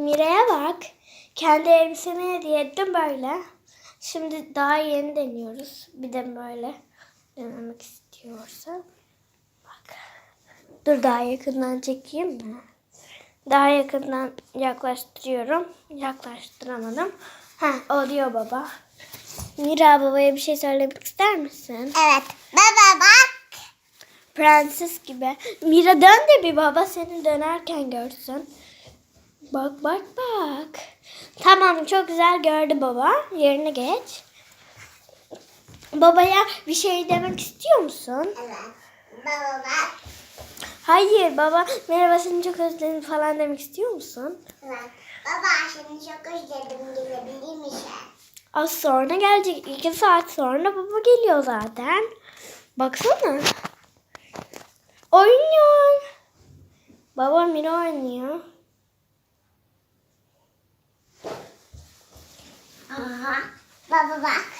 Mira'ya bak. Kendi elbisemi hediye ettim böyle. Şimdi daha yeni deniyoruz. Bir de böyle denemek istiyorsan. Bak. Dur daha yakından çekeyim mi? Daha yakından yaklaştırıyorum. Yaklaştıramadım. Ha oluyor baba. Mira babaya bir şey söylemek ister misin? Evet. Baba bak. Prenses gibi. Mira dön de bir baba seni dönerken görsün. Bak bak bak. Tamam çok güzel gördü baba. Yerine geç. Babaya bir şey demek istiyor musun? Evet. Baba. Hayır baba merhaba seni çok özledim falan demek istiyor musun? Evet. Baba seni çok özledim gelebilir misin? Az sonra gelecek. iki saat sonra baba geliyor zaten. Baksana. Oynuyor. Baba Mira oynuyor. Aha. Baba bak.